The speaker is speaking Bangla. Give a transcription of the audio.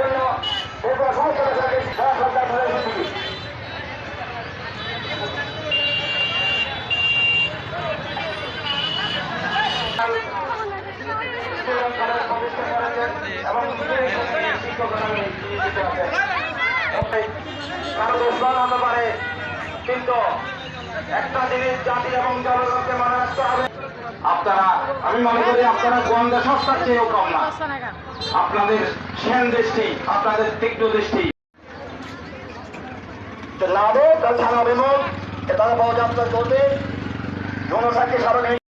জন্য এরপর সরকার এবং কারও দুশ্মন কিন্তু একটা জিনিস জাতি এবং জনগণকে মনে হবে। আপনারা, আমি মনে করি আপনারা গোয়েন্দা সংস্থার চেয়েও কম না। আপনাদের সেন দৃষ্টি, আপনাদের তীক্ষ্ণ দৃষ্টি। লাভক আর থানা বিমুখ এটা পাওয়া যাত্রা চলবে। জনসাক্ষী সড়ক